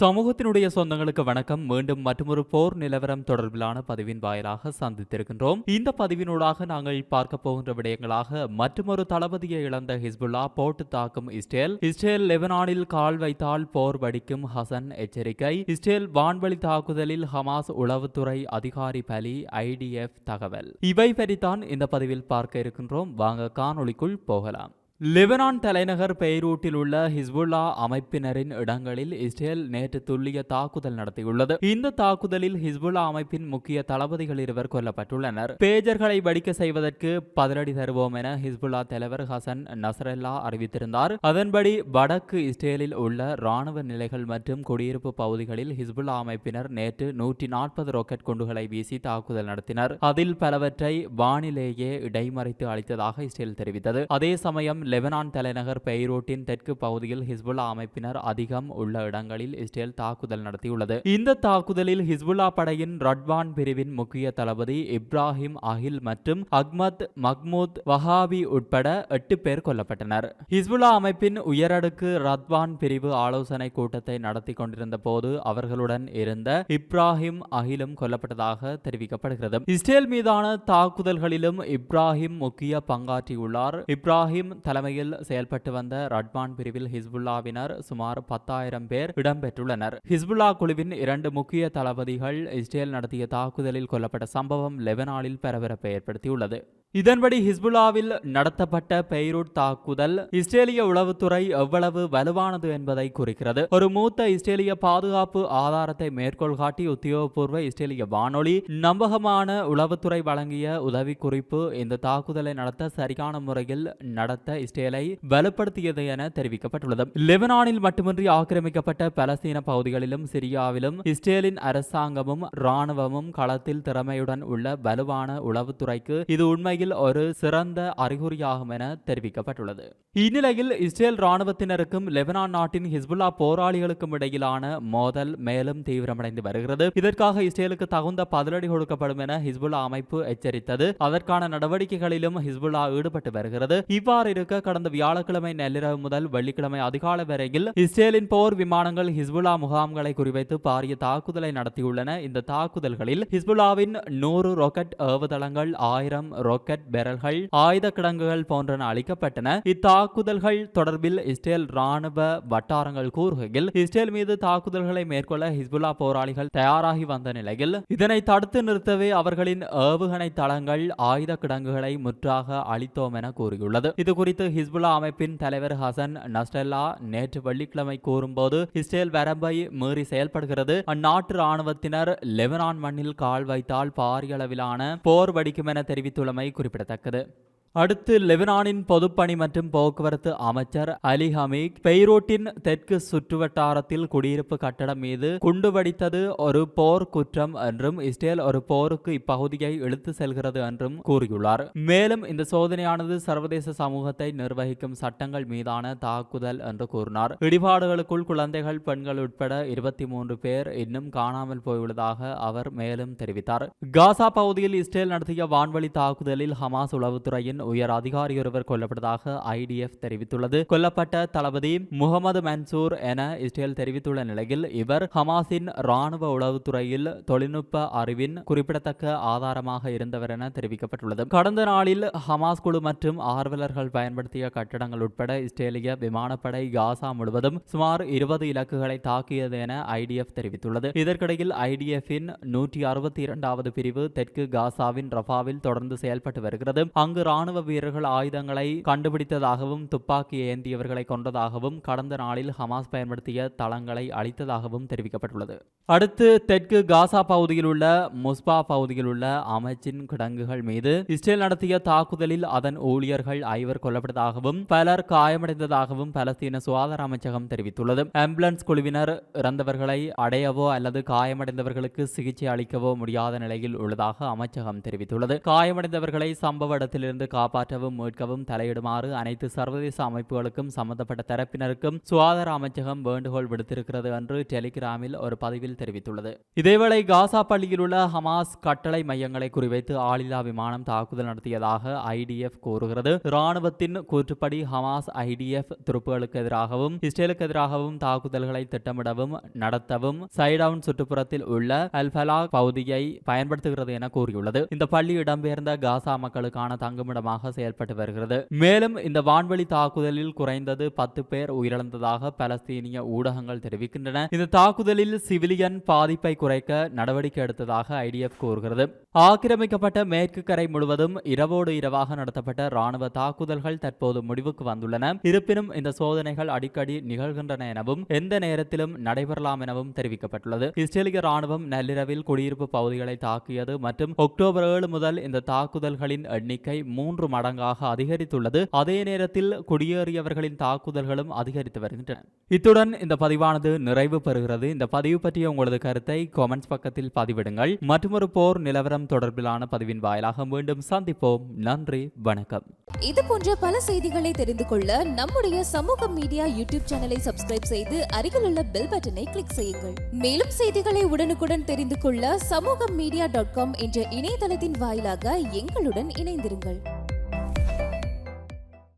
சமூகத்தினுடைய சொந்தங்களுக்கு வணக்கம். மீண்டும் மற்றொரு போர் நிலவரம் தொடர்பிலான பதிவின் வாயிலாக சந்தித்திருக்கின்றோம். இந்த பதிவினூடாக நாங்கள் பார்க்க போகின்ற விடயங்களாக மற்றொரு தளபதியை இழந்த ஹிஸ்புல்லா போட்டு தாக்கும் இஸ்ரேல். இஸ்ரேல் லெபனானில் கால் வைத்தால் போர் வடிக்கும் ஹசன் எச்சரிக்கை. இஸ்ரேல் வான்வழி தாக்குதலில் ஹமாஸ் உளவுத்துறை அதிகாரி பலி ஐடிஎஃப் தகவல். இவை பற்றித்தான் இந்த பதிவில் பார்க்க இருக்கின்றோம். வாங்க காணொளிக்குள் போகலாம். லெபனான் தலைநகர் பெய்ரூட்டில் உள்ள ஹிஸ்புல்லா அமைப்பினரின் இடங்களில் இஸ்ரேல் நேற்று துல்லிய தாக்குதல் நடத்தியுள்ளது. இந்த தாக்குதலில் ஹிஸ்புல்லா அமைப்பின் முக்கிய தளபதிகள் இருவர் கொல்லப்பட்டுள்ளனர். பேஜர்களை வடிக்க செய்வதற்கு பதிலடி தருவோம் என ஹிஸ்புல்லா தலைவர் ஹசன் நசரல்லா அறிவித்திருந்தார். அதன்படி வடக்கு இஸ்ரேலில் உள்ள ராணுவ நிலைகள் மற்றும் குடியிருப்பு பகுதிகளில் ஹிஸ்புல்லா அமைப்பினர் நேற்று நூற்றி நாற்பது ராக்கெட் குண்டுகளை வீசி தாக்குதல் நடத்தினர். அதில் பலவற்றை வானிலேயே இடைமறைத்து அளித்ததாக இஸ்ரேல் தெரிவித்தது. அதே சமயம் லெபனான் தலைநகர் பெய்ரோட்டின் தெற்கு பகுதியில் ஹிஸ்புல்லா அமைப்பினர் அதிகம் உள்ள இடங்களில் இஸ்ரேல் தாக்குதல் நடத்தியுள்ளது. இந்த தாக்குதலில் ஹிஸ்புல்லா படையின் ரட்வான் பிரிவின் முக்கிய தளபதி இப்ராஹிம் அஹில் மற்றும் அக்மத் மஹ்மூத் வஹாபி உட்பட எட்டு பேர் கொல்லப்பட்டனர். ஹிஸ்புல்லா அமைப்பின் உயரடுக்கு ரத்வான் பிரிவு ஆலோசனை கூட்டத்தை நடத்தி கொண்டிருந்த போது அவர்களுடன் இருந்த இப்ராஹிம் அகிலும் கொல்லப்பட்டதாக தெரிவிக்கப்படுகிறது. இஸ்ரேல் மீதான தாக்குதல்களிலும் இப்ராஹிம் முக்கிய பங்காற்றியுள்ளார். இப்ராஹிம் தலை தலைமையில் செயல்பட்டு வந்த ரட்மான் பிரிவில் ஹிஸ்புல்லாவினர் சுமார் பத்தாயிரம் பேர் இடம்பெற்றுள்ளனர். ஹிஸ்புல்லா குழுவின் இரண்டு முக்கிய தளபதிகள் இஸ்ரேல் நடத்திய தாக்குதலில் கொல்லப்பட்ட சம்பவம் லெபனானில் பரபரப்பை ஏற்படுத்தியுள்ளது. இதன்படி ஹிஸ்புல்லாவில் நடத்தப்பட்ட பெய்ரூட் தாக்குதல் இஸ்ரேலிய உளவுத்துறை எவ்வளவு வலுவானது என்பதை குறிக்கிறது. ஒரு மூத்த இஸ்ரேலிய பாதுகாப்பு ஆதாரத்தை மேற்கோள் காட்டி உத்தியோகபூர்வ இஸ்ரேலிய வானொலி நம்பகமான உளவுத்துறை வழங்கிய உதவி குறிப்பு இந்த தாக்குதலை நடத்த சரியான முறையில் நடத்த இஸ்ரேலை வலுப்படுத்தியது என தெரிவிக்கப்பட்டுள்ளது. லெபனானில் மட்டுமின்றி ஆக்கிரமிக்கப்பட்ட பலஸ்தீன பகுதிகளிலும் சிரியாவிலும் இஸ்ரேலின் அரசாங்கமும் இராணுவமும் களத்தில் திறமையுடன் உள்ள வலுவான உளவுத்துறைக்கு இது உண்மை உண்மையில் ஒரு சிறந்த அறிகுறியாகும் என தெரிவிக்கப்பட்டுள்ளது. இந்நிலையில் இஸ்ரேல் ராணுவத்தினருக்கும் லெபனான் நாட்டின் ஹிஸ்புல்லா போராளிகளுக்கும் இடையிலான மோதல் மேலும் தீவிரமடைந்து வருகிறது. இதற்காக இஸ்ரேலுக்கு தகுந்த பதிலடி கொடுக்கப்படும் என ஹிஸ்புல்லா அமைப்பு எச்சரித்தது. அதற்கான நடவடிக்கைகளிலும் ஹிஸ்புல்லா ஈடுபட்டு வருகிறது. இவ்வாறு இருக்க கடந்த வியாழக்கிழமை நள்ளிரவு முதல் வெள்ளிக்கிழமை அதிகாலை வரையில் இஸ்ரேலின் போர் விமானங்கள் ஹிஸ்புல்லா முகாம்களை குறிவைத்து பாரிய தாக்குதலை நடத்தியுள்ளன. இந்த தாக்குதல்களில் ஹிஸ்புல்லாவின் நூறு ராக்கெட் ஏவுதளங்கள் ஆயிரம் ராக்கெட் ராக்கெட் பேரல்கள் ஆயுத கிடங்குகள் போன்றன அளிக்கப்பட்டன இத்தாக்குதல்கள் தொடர்பில் இஸ்ரேல் ராணுவ வட்டாரங்கள் கூறுகையில் இஸ்ரேல் மீது தாக்குதல்களை மேற்கொள்ள ஹிஸ்புல்லா போராளிகள் தயாராகி வந்த நிலையில் இதனை தடுத்து நிறுத்தவே அவர்களின் ஏவுகணை தளங்கள் ஆயுத கிடங்குகளை முற்றாக அளித்தோம் என கூறியுள்ளது. இது குறித்து ஹிஸ்புல்லா அமைப்பின் தலைவர் ஹசன் நஸ்டல்லா நேற்று வெள்ளிக்கிழமை கூறும்போது இஸ்ரேல் வரம்பை மீறி செயல்படுகிறது. அந்நாட்டு ராணுவத்தினர் லெபனான் மண்ணில் கால் வைத்தால் பாரிய அளவிலான போர் வடிக்கும் என தெரிவித்துள்ளமை குறிப்பிடத்தக்கது. அடுத்து லெபனானின் பொதுப்பணி மற்றும் போக்குவரத்து அமைச்சர் அலி ஹமீக் பெய்ரோட்டின் தெற்கு சுற்றுவட்டாரத்தில் குடியிருப்பு கட்டடம் மீது குண்டுவடித்தது ஒரு போர் குற்றம் என்றும் இஸ்ரேல் ஒரு போருக்கு இப்பகுதியை இழுத்து செல்கிறது என்றும் கூறியுள்ளார். மேலும் இந்த சோதனையானது சர்வதேச சமூகத்தை நிர்வகிக்கும் சட்டங்கள் மீதான தாக்குதல் என்று கூறினார். இடிபாடுகளுக்குள் குழந்தைகள் பெண்கள் உட்பட இருபத்தி மூன்று பேர் இன்னும் காணாமல் போயுள்ளதாக அவர் மேலும் தெரிவித்தார். காசா பகுதியில் இஸ்ரேல் நடத்திய வான்வழி தாக்குதலில் ஹமாஸ் உளவுத்துறையின் உயர் அதிகாரி ஒருவர் கொல்லப்பட்டதாக ஐடிஎஃப் தெரிவித்துள்ளது. கொல்லப்பட்ட தளபதி முகமது மன்சூர் என இஸ்ரேல் தெரிவித்துள்ள நிலையில் இவர் ஹமாஸின் ராணுவ உளவுத்துறையில் தொழில்நுட்ப அறிவின் குறிப்பிடத்தக்க ஆதாரமாக இருந்தவர் என தெரிவிக்கப்பட்டுள்ளது. கடந்த நாளில் ஹமாஸ் குழு மற்றும் ஆர்வலர்கள் பயன்படுத்திய கட்டடங்கள் உட்பட இஸ்ரேலிய விமானப்படை காசா முழுவதும் சுமார் இருபது இலக்குகளை தாக்கியது என ஐடிஎஃப் தெரிவித்துள்ளது. இதற்கிடையில் ஐடிஎஃபின் நூற்றி அறுபத்தி இரண்டாவது பிரிவு தெற்கு காசாவின் ரஃபாவில் தொடர்ந்து செயல்பட்டு வருகிறது. அங்கு ராணுவ ராணுவ வீரர்கள் ஆயுதங்களை கண்டுபிடித்ததாகவும் துப்பாக்கி ஏந்தியவர்களை கொண்டதாகவும் கடந்த நாளில் ஹமாஸ் பயன்படுத்திய தளங்களை அழித்ததாகவும் தெரிவிக்கப்பட்டுள்ளது. அடுத்து தெற்கு காசா பகுதியில் உள்ள முஸ்பா பகுதியில் உள்ள அமைச்சின் கிடங்குகள் மீது இஸ்ரேல் நடத்திய தாக்குதலில் அதன் ஊழியர்கள் ஐவர் கொல்லப்பட்டதாகவும் பலர் காயமடைந்ததாகவும் பலஸ்தீன சுகாதார அமைச்சகம் தெரிவித்துள்ளது. ஆம்புலன்ஸ் குழுவினர் இறந்தவர்களை அடையவோ அல்லது காயமடைந்தவர்களுக்கு சிகிச்சை அளிக்கவோ முடியாத நிலையில் உள்ளதாக அமைச்சகம் தெரிவித்துள்ளது. காயமடைந்தவர்களை சம்பவ இடத்திலிருந்து காப்பாற்றவும் மீட்கவும் தலையிடுமாறு அனைத்து சர்வதேச அமைப்புகளுக்கும் சம்பந்தப்பட்ட தரப்பினருக்கும் சுகாதார அமைச்சகம் வேண்டுகோள் விடுத்திருக்கிறது என்று டெலிகிராமில் ஒரு பதிவில் தெரிவித்துள்ளது. இதேவேளை காசா பள்ளியில் உள்ள ஹமாஸ் கட்டளை மையங்களை குறிவைத்து ஆளில்லா விமானம் தாக்குதல் நடத்தியதாக ஐடிஎஃப் கூறுகிறது. இராணுவத்தின் கூற்றுப்படி ஹமாஸ் ஐடிஎஃப் துருப்புகளுக்கு எதிராகவும் இஸ்ரேலுக்கு எதிராகவும் தாக்குதல்களை திட்டமிடவும் நடத்தவும் சைடவுன் சுற்றுப்புறத்தில் உள்ள அல்பலா பகுதியை பயன்படுத்துகிறது என கூறியுள்ளது. இந்த பள்ளி இடம்பெயர்ந்த காசா மக்களுக்கான தங்குமிடம் தங்குமிடமாக செயல்பட்டு வருகிறது. மேலும் இந்த வான்வெளி தாக்குதலில் குறைந்தது பத்து பேர் உயிரிழந்ததாக பலஸ்தீனிய ஊடகங்கள் தெரிவிக்கின்றன. இந்த தாக்குதலில் சிவிலியன் பாதிப்பை குறைக்க நடவடிக்கை எடுத்ததாக ஐடிஎஃப் கூறுகிறது. ஆக்கிரமிக்கப்பட்ட மேற்கு கரை முழுவதும் இரவோடு இரவாக நடத்தப்பட்ட ராணுவ தாக்குதல்கள் தற்போது முடிவுக்கு வந்துள்ளன. இருப்பினும் இந்த சோதனைகள் அடிக்கடி நிகழ்கின்றன எனவும் எந்த நேரத்திலும் நடைபெறலாம் எனவும் தெரிவிக்கப்பட்டுள்ளது. இஸ்ரேலிய ராணுவம் நள்ளிரவில் குடியிருப்பு பகுதிகளை தாக்கியது மற்றும் அக்டோபர் ஏழு முதல் இந்த தாக்குதல்களின் எண்ணிக்கை மூன்று மூன்று மடங்காக அதிகரித்துள்ளது. அதே நேரத்தில் குடியேறியவர்களின் தாக்குதல்களும் அதிகரித்து வருகின்றன. இத்துடன் இந்த பதிவானது நிறைவு பெறுகிறது. இந்த பதிவு பற்றிய உங்களது கருத்தை கமெண்ட்ஸ் பக்கத்தில் பதிவிடுங்கள். மற்றொரு போர் நிலவரம் தொடர்பிலான பதிவின் வாயிலாக மீண்டும் சந்திப்போம். நன்றி வணக்கம். இது போன்ற பல செய்திகளை தெரிந்து கொள்ள நம்முடைய சமூக மீடியா யூடியூப் சேனலை சப்ஸ்கிரைப் செய்து அருகிலுள்ள பெல் பட்டனை கிளிக் செய்யுங்கள். மேலும் செய்திகளை உடனுக்குடன் தெரிந்து கொள்ள சமூக மீடியா டாட் காம் என்ற இணையதளத்தின் வாயிலாக எங்களுடன் இணைந்திருங்கள்.